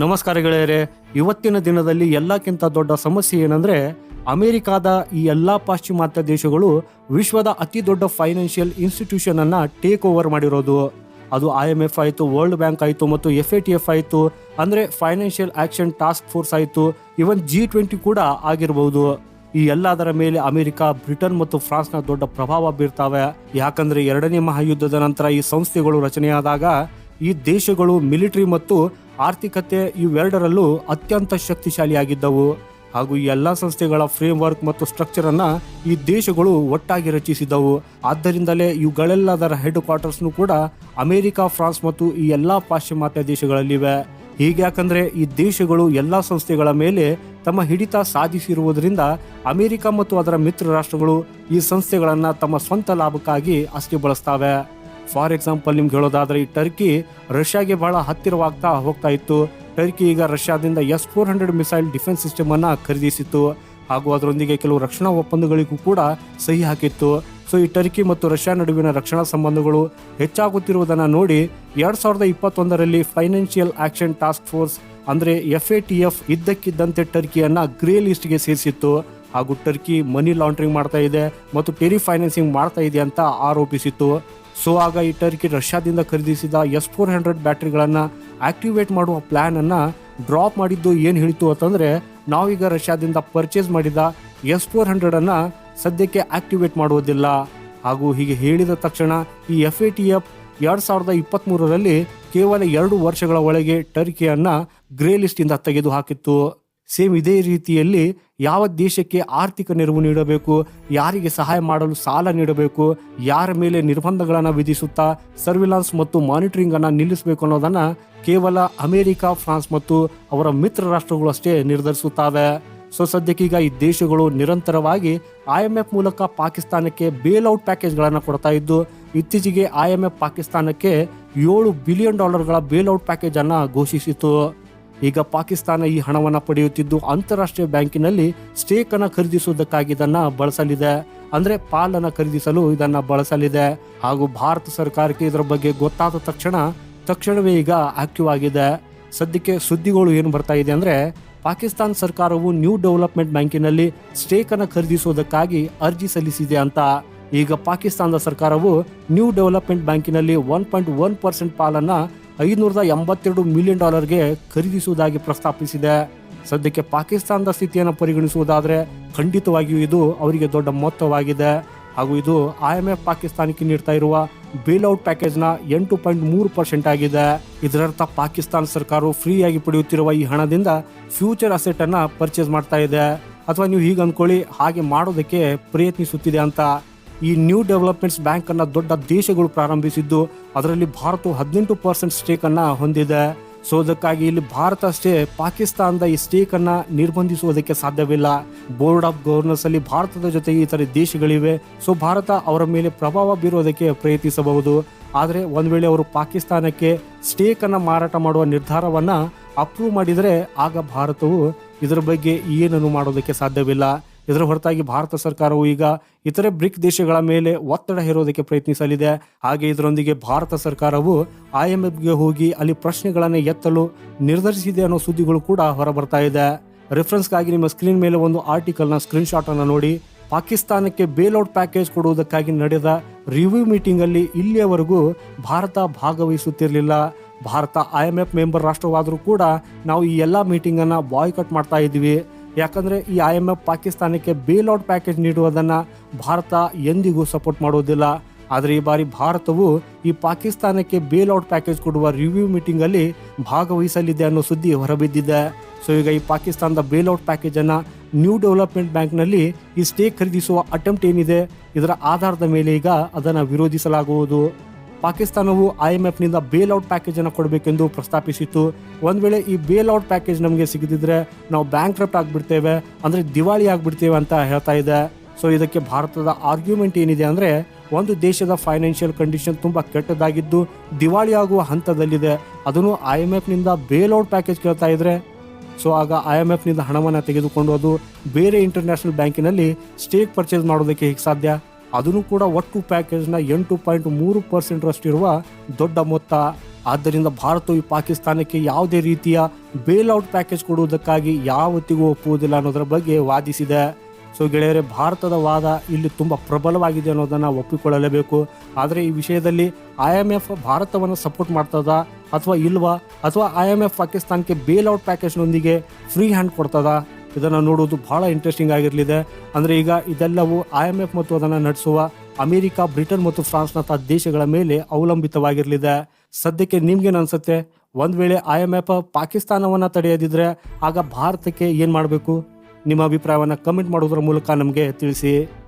ನಮಸ್ಕಾರ ಗೆಳೆಯರೆ, ಇವತ್ತಿನ ದಿನದಲ್ಲಿ ಎಲ್ಲಕ್ಕಿಂತ ದೊಡ್ಡ ಸಮಸ್ಯೆ ಏನಂದ್ರೆ, ಅಮೆರಿಕಾದ ಈ ಎಲ್ಲ ಪಾಶ್ಚಿಮಾತ್ಯ ದೇಶಗಳು ವಿಶ್ವದ ಅತಿ ದೊಡ್ಡ ಫೈನಾನ್ಷಿಯಲ್ ಇನ್ಸ್ಟಿಟ್ಯೂಷನ್ ಅನ್ನ ಟೇಕ್ ಓವರ್ ಮಾಡಿರೋದು. ಅದು ಐ ಎಂ ಎಫ್ ಆಯಿತು, ವರ್ಲ್ಡ್ ಬ್ಯಾಂಕ್ ಆಯಿತು ಮತ್ತು ಎಫ್ ಎ ಟಿ ಎಫ್ ಆಯಿತು, ಅಂದರೆ ಫೈನಾನ್ಷಿಯಲ್ ಆಕ್ಷನ್ ಟಾಸ್ಕ್ ಫೋರ್ಸ್ ಆಯಿತು ಇವನ್ ಜಿ ಟ್ವೆಂಟಿ ಕೂಡ ಆಗಿರಬಹುದು ಈ ಎಲ್ಲದರ ಮೇಲೆ ಅಮೆರಿಕ, ಬ್ರಿಟನ್ ಮತ್ತು ಫ್ರಾನ್ಸ್ನ ದೊಡ್ಡ ಪ್ರಭಾವ ಬೀರ್ತಾವೆ. ಯಾಕಂದ್ರೆ ಎರಡನೇ ಮಹಾಯುದ್ಧದ ನಂತರ ಈ ಸಂಸ್ಥೆಗಳು ರಚನೆಯಾದಾಗ ಈ ದೇಶಗಳು ಮಿಲಿಟರಿ ಮತ್ತು ಆರ್ಥಿಕತೆ ಇವೆರಡರಲ್ಲೂ ಅತ್ಯಂತ ಶಕ್ತಿಶಾಲಿಯಾಗಿದ್ದವು. ಹಾಗೂ ಈ ಎಲ್ಲ ಸಂಸ್ಥೆಗಳ ಫ್ರೇಮ್ ವರ್ಕ್ ಮತ್ತು ಸ್ಟ್ರಕ್ಚರ್ ಅನ್ನ ಈ ದೇಶಗಳು ಒಟ್ಟಾಗಿ ರಚಿಸಿದವು. ಆದ್ದರಿಂದಲೇ ಇವುಗಳೆಲ್ಲದರ ಹೆಡ್ ಕ್ವಾರ್ಟರ್ಸ್ನು ಕೂಡ ಅಮೆರಿಕ, ಫ್ರಾನ್ಸ್ ಮತ್ತು ಈ ಎಲ್ಲ ಪಾಶ್ಚಿಮಾತ್ಯ ದೇಶಗಳಲ್ಲಿವೆ. ಹೀಗ್ಯಾಕಂದ್ರೆ ಈ ದೇಶಗಳು ಎಲ್ಲ ಸಂಸ್ಥೆಗಳ ಮೇಲೆ ತಮ್ಮ ಹಿಡಿತ ಸಾಧಿಸಿರುವುದರಿಂದ ಅಮೆರಿಕ ಮತ್ತು ಅದರ ಮಿತ್ರ ರಾಷ್ಟ್ರಗಳು ಈ ಸಂಸ್ಥೆಗಳನ್ನ ತಮ್ಮ ಸ್ವಂತ ಲಾಭಕ್ಕಾಗಿ ಅಷ್ಟೇ ಬಳಸ್ತಾವೆ. ಫಾರ್ ಎಕ್ಸಾಂಪಲ್ ನಿಮ್ಗೆ ಹೇಳೋದಾದ್ರೆ ಈ ಟರ್ಕಿ ರಷ್ಯಾಗೆ ಬಹಳ ಹತ್ತಿರವಾಗ್ತಾ ಹೋಗ್ತಾ ಇತ್ತು. ಟರ್ಕಿ ಈಗ ರಷ್ಯಾದಿಂದ S four hundred missile defence system ಅನ್ನ ಖರೀದಿಸಿತ್ತು. ಹಾಗೂ ಅದರೊಂದಿಗೆ ಕೆಲವು ರಕ್ಷಣಾ ಒಪ್ಪಂದಗಳಿಗೂ ಕೂಡ ಸಹಿ ಹಾಕಿತ್ತು. ಸೊ ಈ ಟರ್ಕಿ ಮತ್ತು ರಷ್ಯಾ ನಡುವಿನ ರಕ್ಷಣಾ ಸಂಬಂಧಗಳು ಹೆಚ್ಚಾಗುತ್ತಿರುವುದನ್ನು ನೋಡಿ ಎರಡ್ ಸಾವಿರದ ಇಪ್ಪತ್ತೊಂದರಲ್ಲಿ ಫೈನಾನ್ಷಿಯಲ್ ಆಕ್ಷನ್ ಟಾಸ್ಕ್ ಫೋರ್ಸ್ ಅಂದ್ರೆ ಎಫ್ ಎ ಟಿ ಎಫ್ ಇದ್ದಕ್ಕಿದ್ದಂತೆ ಟರ್ಕಿಯನ್ನ ಗ್ರೇ ಲಿಸ್ಟ್ಗೆ ಸೇರಿಸಿತ್ತು. ಹಾಗೂ ಟರ್ಕಿ ಮನಿ ಲಾಂಡ್ರಿಂಗ್ ಮಾಡ್ತಾ ಇದೆ ಮತ್ತು ಟೆರಿ ಫೈನಾನ್ಸಿಂಗ್ ಮಾಡ್ತಾ ಇದೆ ಅಂತ ಆರೋಪಿಸಿತ್ತು. ಸೊ ಆಗ ಈ ಟರ್ಕಿ ರಷ್ಯಾದಿಂದ ಖರೀದಿಸಿದ ಎಸ್ ಫೋರ್ ಹಂಡ್ರೆಡ್ ಬ್ಯಾಟ್ರಿಗಳನ್ನು ಆಕ್ಟಿವೇಟ್ ಮಾಡುವ ಪ್ಲಾನ್ ಅನ್ನ ಡ್ರಾಪ್ ಮಾಡಿದ್ದು ಏನು ಹೇಳಿತು ಅಂತಂದ್ರೆ, ನಾವೀಗ ರಷ್ಯಾದಿಂದ ಪರ್ಚೇಸ್ ಮಾಡಿದ ಎಸ್ ಫೋರ್ ಹಂಡ್ರೆಡನ್ನು ಸದ್ಯಕ್ಕೆ ಆಕ್ಟಿವೇಟ್ ಮಾಡುವುದಿಲ್ಲ. ಹಾಗೂ ಹೀಗೆ ಹೇಳಿದ ತಕ್ಷಣ ಈ ಎಫ್ ಎ ಟಿ ಎಫ್ ಎರಡು ಸಾವಿರದ ಇಪ್ಪತ್ತ್ಮೂರರಲ್ಲಿ ಕೇವಲ ಎರಡು ವರ್ಷಗಳ ಒಳಗೆ ಟರ್ಕಿಯನ್ನ ಗ್ರೇ ಲಿಸ್ಟ್ ಇಂದ ತೆಗೆದು ಹಾಕಿತ್ತು ಸೇಮ್ ಇದೇ ರೀತಿಯಲ್ಲಿ ಯಾವ ದೇಶಕ್ಕೆ ಆರ್ಥಿಕ ನೆರವು ನೀಡಬೇಕು, ಯಾರಿಗೆ ಸಹಾಯ ಮಾಡಲು ಸಾಲ ನೀಡಬೇಕು, ಯಾರ ಮೇಲೆ ನಿರ್ಬಂಧಗಳನ್ನು ವಿಧಿಸುತ್ತಾ ಸರ್ವಿಲಾನ್ಸ್ ಮತ್ತು ಮಾನಿಟರಿಂಗ್ ಅನ್ನು ನಿಲ್ಲಿಸಬೇಕು ಅನ್ನೋದನ್ನ ಕೇವಲ ಅಮೆರಿಕ, ಫ್ರಾನ್ಸ್ ಮತ್ತು ಅವರ ಮಿತ್ರ ರಾಷ್ಟ್ರಗಳು ಅಷ್ಟೇ ನಿರ್ಧರಿಸುತ್ತವೆ. ಸೊ ಸದ್ಯಕ್ಕೀಗ ಈ ದೇಶಗಳು ನಿರಂತರವಾಗಿ ಐ ಎಂ ಎಫ್ ಮೂಲಕ ಪಾಕಿಸ್ತಾನಕ್ಕೆ ಬೇಲ್ಔಟ್ ಪ್ಯಾಕೇಜ್ಗಳನ್ನು ಕೊಡ್ತಾ ಇದ್ದು, ಇತ್ತೀಚೆಗೆ ಐ ಎಂ ಎಫ್ ಪಾಕಿಸ್ತಾನಕ್ಕೆ ಏಳು ಬಿಲಿಯನ್ ಡಾಲರ್ಗಳ ಬೇಲ್ಔಟ್ ಪ್ಯಾಕೇಜ್ ಅನ್ನ ಘೋಷಿಸಿತು ಈಗ ಪಾಕಿಸ್ತಾನ ಈ ಹಣವನ್ನು ಪಡೆಯುತ್ತಿದ್ದು ಅಂತಾರಾಷ್ಟ್ರೀಯ ಬ್ಯಾಂಕಿನಲ್ಲಿ ಸ್ಟೇಕ್ ಅನ್ನು ಖರೀದಿಸುವುದಕ್ಕಾಗಿ ಇದನ್ನ ಬಳಸಲಿದೆ. ಅಂದ್ರೆ ಪಾಲನ್ನು ಖರೀದಿಸಲು ಇದನ್ನ ಬಳಸಲಿದೆ. ಹಾಗೂ ಭಾರತ ಸರ್ಕಾರಕ್ಕೆ ಇದರ ಬಗ್ಗೆ ಗೊತ್ತಾದ ತಕ್ಷಣ ತಕ್ಷಣವೇ ಈಗ ಆಕ್ಟಿವ್ ಆಗಿದೆ. ಸದ್ಯಕ್ಕೆ ಸುದ್ದಿಗಳು ಏನು ಬರ್ತಾ ಇದೆ ಅಂದ್ರೆ ಪಾಕಿಸ್ತಾನ ಸರ್ಕಾರವು ನ್ಯೂ ಡೆವಲಪ್ಮೆಂಟ್ ಬ್ಯಾಂಕಿನಲ್ಲಿ ಸ್ಟೇಕ್ ಅನ್ನು ಖರೀದಿಸುವುದಕ್ಕಾಗಿ ಅರ್ಜಿ ಸಲ್ಲಿಸಿದೆ ಅಂತ. ಈಗ ಪಾಕಿಸ್ತಾನದ ಸರ್ಕಾರವು ನ್ಯೂ ಡೆವಲಪ್ಮೆಂಟ್ ಬ್ಯಾಂಕಿನಲ್ಲಿ ಒನ್ ಪಾಯಿಂಟ್ ಒನ್ ಪರ್ಸೆಂಟ್ ಪಾಲನ್ನ ಐನೂರದ ಎಂಬತ್ತೆರಡು ಮಿಲಿಯನ್ ಡಾಲರ್ಗೆ ಖರೀದಿಸುವುದಾಗಿ ಪ್ರಸ್ತಾಪಿಸಿದೆ. ಸದ್ಯಕ್ಕೆ ಪಾಕಿಸ್ತಾನದ ಸ್ಥಿತಿಯನ್ನು ಪರಿಗಣಿಸುವುದಾದರೆ ಖಂಡಿತವಾಗಿಯೂ ಇದು ಅವರಿಗೆ ದೊಡ್ಡ ಮೊತ್ತವಾಗಿದೆ. ಹಾಗೂ ಇದು ಐ ಎಂ ಎಫ್ ಪಾಕಿಸ್ತಾನಕ್ಕೆ ನೀಡ್ತಾ ಇರುವ ಬೇಲ್ಔಟ್ ಪ್ಯಾಕೇಜ್ನ ಎಂಟು ಪಾಯಿಂಟ್ ಮೂರು ಪರ್ಸೆಂಟ್ ಆಗಿದೆ. ಇದರರ್ಥ ಪಾಕಿಸ್ತಾನ ಸರ್ಕಾರವು ಫ್ರೀಯಾಗಿ ಪಡೆಯುತ್ತಿರುವ ಈ ಹಣದಿಂದ ಫ್ಯೂಚರ್ ಅಸೆಟ್ ಅನ್ನ ಪರ್ಚೇಸ್ ಮಾಡ್ತಾ ಇದೆ. ಅಥವಾ ನೀವು ಹೀಗೆ ಅಂದ್ಕೊಳ್ಳಿ ಹಾಗೆ ಮಾಡೋದಕ್ಕೆ ಪ್ರಯತ್ನಿಸುತ್ತಿದೆ ಅಂತ. ಈ ನ್ಯೂ ಡೆವಲಪ್ಮೆಂಟ್ಸ್ ಬ್ಯಾಂಕ್ ಅನ್ನ ದೊಡ್ಡ ದೇಶಗಳು ಪ್ರಾರಂಭಿಸಿದ್ದು, ಅದರಲ್ಲಿ ಭಾರತವು ಹದಿನೆಂಟು ಪರ್ಸೆಂಟ್ ಸ್ಟೇಕ್ ಅನ್ನ ಹೊಂದಿದೆ. ಸೊ ಅದಕ್ಕಾಗಿ ಇಲ್ಲಿ ಭಾರತ ಅಷ್ಟೇ, ಪಾಕಿಸ್ತಾನದ ಈ ಸ್ಟೇಕ್ ಅನ್ನ ನಿರ್ಬಂಧಿಸುವುದಕ್ಕೆ ಸಾಧ್ಯವಿಲ್ಲ. ಬೋರ್ಡ್ ಆಫ್ ಗವರ್ನರ್ಸ್ ಅಲ್ಲಿ ಭಾರತದ ಜೊತೆ ಈ ತರ ದೇಶಗಳಿವೆ. ಸೊ ಭಾರತ ಅವರ ಮೇಲೆ ಪ್ರಭಾವ ಬೀರುವುದಕ್ಕೆ ಪ್ರಯತ್ನಿಸಬಹುದು. ಆದರೆ ಒಂದು ವೇಳೆ ಅವರು ಪಾಕಿಸ್ತಾನಕ್ಕೆ ಸ್ಟೇಕ್ ಅನ್ನ ಮಾರಾಟ ಮಾಡುವ ನಿರ್ಧಾರವನ್ನ ಅಪ್ರೂವ್ ಮಾಡಿದರೆ, ಆಗ ಭಾರತವು ಇದರ ಬಗ್ಗೆ ಏನನ್ನು ಮಾಡೋದಕ್ಕೆ ಸಾಧ್ಯವಿಲ್ಲ. ಇದರ ಹೊರತಾಗಿ ಭಾರತ ಸರ್ಕಾರವು ಈಗ ಇತರೆ ಬ್ರಿಕ್ ದೇಶಗಳ ಮೇಲೆ ಒತ್ತಡ ಹೇರೋದಕ್ಕೆ ಪ್ರಯತ್ನಿಸಲಿದೆ. ಹಾಗೆ ಇದರೊಂದಿಗೆ ಭಾರತ ಸರ್ಕಾರವು ಐಎಂಎಫ್ಗೆ ಹೋಗಿ ಅಲ್ಲಿ ಪ್ರಶ್ನೆಗಳನ್ನು ಎತ್ತಲು ನಿರ್ಧರಿಸಿದೆ ಅನ್ನೋ ಸುದ್ದಿಗಳು ಕೂಡ ಹೊರಬರ್ತಾ ಇದೆ. ರೆಫರೆನ್ಸ್ಗಾಗಿ ನಿಮ್ಮ ಸ್ಕ್ರೀನ್ ಮೇಲೆ ಒಂದು ಆರ್ಟಿಕಲ್ನ ಸ್ಕ್ರೀನ್ ಶಾಟ್ ಅನ್ನು ನೋಡಿ. ಪಾಕಿಸ್ತಾನಕ್ಕೆ ಬೇಲ್ಔಟ್ ಪ್ಯಾಕೇಜ್ ಕೊಡುವುದಕ್ಕಾಗಿ ನಡೆದ ರಿವ್ಯೂ ಮೀಟಿಂಗ್ ಅಲ್ಲಿ ಇಲ್ಲಿಯವರೆಗೂ Bharat ಭಾಗವಹಿಸುತ್ತಿರಲಿಲ್ಲ. Bharat I M F member ರಾಷ್ಟ್ರವಾದರೂ ಕೂಡ ನಾವು ಈ ಎಲ್ಲ ಮೀಟಿಂಗ್ ಅನ್ನ ಬಾಯ್ಕಟ್ ಮಾಡ್ತಾ ಇದ್ವಿ ಯಾಕಂದ್ರೆ ಈ ಐ ಎಂ ಎಫ್ ಪಾಕಿಸ್ತಾನಕ್ಕೆ ಬೇಲ್ಔಟ್ ಪ್ಯಾಕೇಜ್ ನೀಡುವುದನ್ನು ಭಾರತ ಎಂದಿಗೂ ಸಪೋರ್ಟ್ ಮಾಡುವುದಿಲ್ಲ ಆದರೆ ಈ ಬಾರಿ ಭಾರತವು ಈ ಪಾಕಿಸ್ತಾನಕ್ಕೆ ಬೇಲ್ಔಟ್ ಪ್ಯಾಕೇಜ್ ಕೊಡುವ ರಿವ್ಯೂ ಮೀಟಿಂಗ್ ಅಲ್ಲಿ ಭಾಗವಹಿಸಲಿದೆ ಅನ್ನೋ ಸುದ್ದಿ ಹೊರಬಿದ್ದಿದೆ. ಸೊ ಈಗ ಈ ಪಾಕಿಸ್ತಾನದ ಬೇಲ್ಔಟ್ ಪ್ಯಾಕೇಜ್ ಅನ್ನ ನ್ಯೂ ಡೆವಲಪ್ಮೆಂಟ್ ಬ್ಯಾಂಕ್ನಲ್ಲಿ ಈ ಸ್ಟೇಕ್ ಖರೀದಿಸುವ ಅಟೆಂಪ್ಟ್ ಏನಿದೆ, ಇದರ ಆಧಾರದ ಮೇಲೆ ಈಗ ಅದನ್ನು ವಿರೋಧಿಸಲಾಗುವುದು. ಪಾಕಿಸ್ತಾನವು ಐಎಂಎಫ್ನಿಂದ ಬೇಲ್ ಔಟ್ ಬೇಲ್ಔಟ್ ಪ್ಯಾಕೇಜ್ ಅನ್ನು ಕೊಡಬೇಕೆಂದು ಪ್ರಸ್ತಾಪಿಸಿತ್ತು. ಒಂದ್ ವೇಳೆ ಈ ಬೇಲ್ ಔಟ್ ಪ್ಯಾಕೇಜ್ ನಮಗೆ ಸಿಗದಿದ್ರೆ ನಾವು ಬ್ಯಾಂಕ್ ರಪ್ಟ್ ಆಗ್ಬಿಡ್ತೇವೆ, ಅಂದ್ರೆ ದಿವಾಳಿ ಆಗಿಬಿಡ್ತೇವೆ ಅಂತ ಹೇಳ್ತಾ ಇದೆ. ಸೊ, ಇದಕ್ಕೆ ಭಾರತದ ಆರ್ಗ್ಯುಮೆಂಟ್ ಏನಿದೆ ಅಂದ್ರೆ, ಒಂದು ದೇಶದ ಫೈನಾನ್ಷಿಯಲ್ ಕಂಡೀಷನ್ ತುಂಬಾ ಕೆಟ್ಟದಾಗಿದ್ದು ದಿವಾಳಿ ಆಗುವ ಹಂತದಲ್ಲಿದೆ. ಅದನ್ನು ಐ ಎಂ ಎಫ್ನಿಂದ ಬೇಲ್ಔಟ್ ಪ್ಯಾಕೇಜ್ ಕೇಳ್ತಾ ಇದ್ರೆ, ಸೊ, ಆಗ ಐ ಎಂ ಎಫ್ನಿಂದ ಹಣವನ್ನು ತೆಗೆದುಕೊಂಡು ಅದು ಬೇರೆ ಇಂಟರ್ನ್ಯಾಷನಲ್ ಬ್ಯಾಂಕಿನಲ್ಲಿ ಸ್ಟೇಕ್ ಪರ್ಚೇಸ್ ಮಾಡೋದಕ್ಕೆ ಹೇಗೆ ಸಾಧ್ಯ? ಅದನ್ನು ಕೂಡ ಒಟ್ಟು ಪ್ಯಾಕೇಜ್ನ ಎಂಟು ಪಾಯಿಂಟ್ ಮೂರು ಪರ್ಸೆಂಟ್ ರಷ್ಟಿರುವ ದೊಡ್ಡ ಮೊತ್ತ. ಆದ್ದರಿಂದ ಭಾರತವು ಪಾಕಿಸ್ತಾನಕ್ಕೆ ಯಾವುದೇ ರೀತಿಯ ಬೇಲ್ಔಟ್ ಪ್ಯಾಕೇಜ್ ಕೊಡುವುದಕ್ಕಾಗಿ ಯಾವತ್ತಿಗೂ ಒಪ್ಪುವುದಿಲ್ಲ ಅನ್ನೋದರ ಬಗ್ಗೆ ವಾದಿಸಿದೆ. ಸೊ ಗೆಳೆಯರೆ, ಭಾರತದ ವಾದ ಇಲ್ಲಿ ತುಂಬ ಪ್ರಬಲವಾಗಿದೆ ಅನ್ನೋದನ್ನು ಒಪ್ಪಿಕೊಳ್ಳಲೇಬೇಕು. ಆದರೆ ಈ ವಿಷಯದಲ್ಲಿ ಐ ಎಂ ಎಫ್ ಭಾರತವನ್ನು ಸಪೋರ್ಟ್ ಮಾಡ್ತದ ಅಥವಾ ಇಲ್ವಾ? ಅಥವಾ ಐ ಎಂ ಎಫ್ ಪಾಕಿಸ್ತಾನಕ್ಕೆ ಬೇಲ್ಔಟ್ ಪ್ಯಾಕೇಜ್ನೊಂದಿಗೆ ಫ್ರೀ ಹ್ಯಾಂಡ್ ಕೊಡ್ತದ? ಇದನ್ನು ನೋಡುವುದು ಬಹಳ ಇಂಟ್ರೆಸ್ಟಿಂಗ್ ಆಗಿರಲಿದೆ. ಅಂದರೆ ಈಗ ಇದೆಲ್ಲವೂ ಐ ಎಂ ಎಫ್ ಮತ್ತು ಅದನ್ನು ನಡೆಸುವ ಅಮೆರಿಕ, ಬ್ರಿಟನ್ ಮತ್ತು ಫ್ರಾನ್ಸ್ನಂತಹ ದೇಶಗಳ ಮೇಲೆ ಅವಲಂಬಿತವಾಗಿರಲಿದೆ. ಸದ್ಯಕ್ಕೆ ನಿಮ್ಗೇನು ಅನ್ಸುತ್ತೆ? ಒಂದು ವೇಳೆ ಐ ಎಂ ಎಫ್ ಪಾಕಿಸ್ತಾನವನ್ನು ತಡೆಯದಿದ್ರೆ ಆಗ ಭಾರತಕ್ಕೆ ಏನು ಮಾಡಬೇಕು? ನಿಮ್ಮ ಅಭಿಪ್ರಾಯವನ್ನು ಕಮೆಂಟ್ ಮಾಡೋದ್ರ ಮೂಲಕ ನಮಗೆ ತಿಳಿಸಿ.